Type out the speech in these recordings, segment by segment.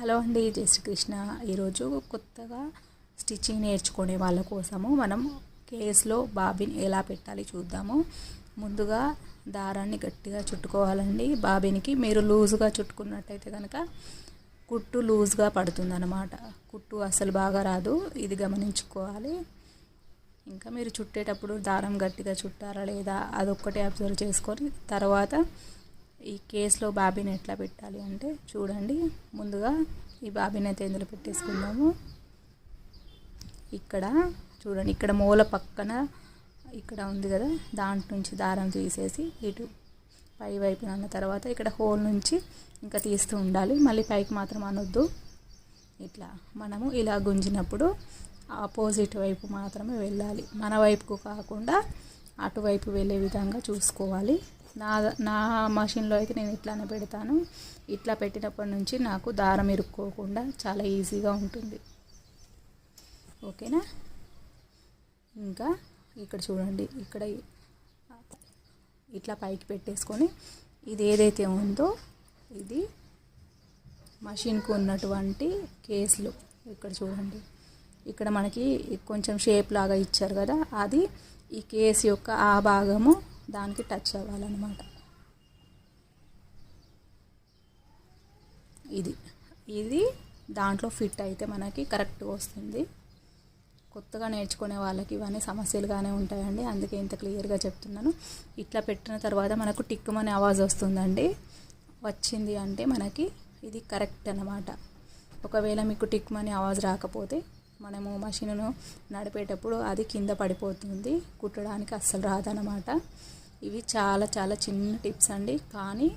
Hello అండి జై శ్రీకృష్ణ. ఈరోజు కొత్తగా స్టిచ్చింగ్ నేర్చుకునే వాళ్ళ కోసము మనం కేస్లో బాబిన్ ఎలా పెట్టాలి చూద్దాము. ముందుగా దారాన్ని గట్టిగా చుట్టుకోవాలండి. బాబిన్కి మీరు లూజ్గా చుట్టుకున్నట్టయితే కనుక కుట్టు లూజ్గా పడుతుందన్నమాట. కుట్టు అసలు బాగా రాదు ఇది గమనించుకోవాలి. ఇంకా మీరు చుట్టేటప్పుడు దారం గట్టిగా చుట్టారా లేదా అదొక్కటే అబ్జర్వ్ చేసుకొని తర్వాత ఈ కేసులో బాబీని ఎట్లా పెట్టాలి అంటే చూడండి. ముందుగా ఈ బాబీని అయితే ఇందులో పెట్టేసుకుందాము. ఇక్కడ చూడండి ఇక్కడ మూల పక్కన ఇక్కడ ఉంది కదా దాంట్ నుంచి దారం తీసేసి ఇటు పై వైపున అన్న తర్వాత ఇక్కడ హోల్ నుంచి ఇంకా తీస్తూ ఉండాలి. మళ్ళీ పైకి మాత్రం అనొద్దు. ఇట్లా మనము ఇలా గుంజినప్పుడు ఆపోజిట్ వైపు మాత్రమే వెళ్ళాలి. మన వైపుకు కాకుండా అటువైపు వెళ్ళే విధంగా చూసుకోవాలి. నా నా మషిన్లో అయితే నేను ఇట్లానే పెడతాను. ఇట్లా పెట్టినప్పటి నుంచి నాకు దారం ఇరుక్కోకుండా చాలా ఈజీగా ఉంటుంది. ఓకేనా? ఇంకా ఇక్కడ చూడండి ఇక్కడ ఇట్లా పైకి పెట్టేసుకొని ఇది ఏదైతే ఉందో ఇది మషిన్కు ఉన్నటువంటి కేసులు. ఇక్కడ చూడండి ఇక్కడ మనకి కొంచెం షేప్ లాగా ఇచ్చారు కదా అది ఈ కేసు యొక్క ఆ భాగము దానికి టచ్ అవ్వాలన్నమాట. ఇది. ఇది దాంట్లో ఫిట్ అయితే మనకి కరెక్ట్గా వస్తుంది. కొత్తగా నేర్చుకునే వాళ్ళకి ఇవన్నీ సమస్యలుగానే ఉంటాయండి. అందుకే ఇంత క్లియర్గా చెప్తున్నాను. ఇట్లా పెట్టిన తర్వాత మనకు టిక్కుమని ఆవాజ్ వస్తుందండి. వచ్చింది అంటే మనకి ఇది కరెక్ట్ అనమాట ఒకవేళ మీకు టిక్మని ఆవాజ్ రాకపోతే మనము మషిన్ను నడిపేటప్పుడు అది కింద పడిపోతుంది. కుట్టడానికి అస్సలు రాదనమాట ఇవి చాలా చాలా చిన్న టిప్స్ అండి. కానీ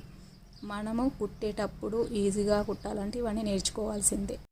మనము కుట్టేటప్పుడు ఈజీగా కుట్టాలంటే ఇవన్నీ నేర్చుకోవాల్సిందే.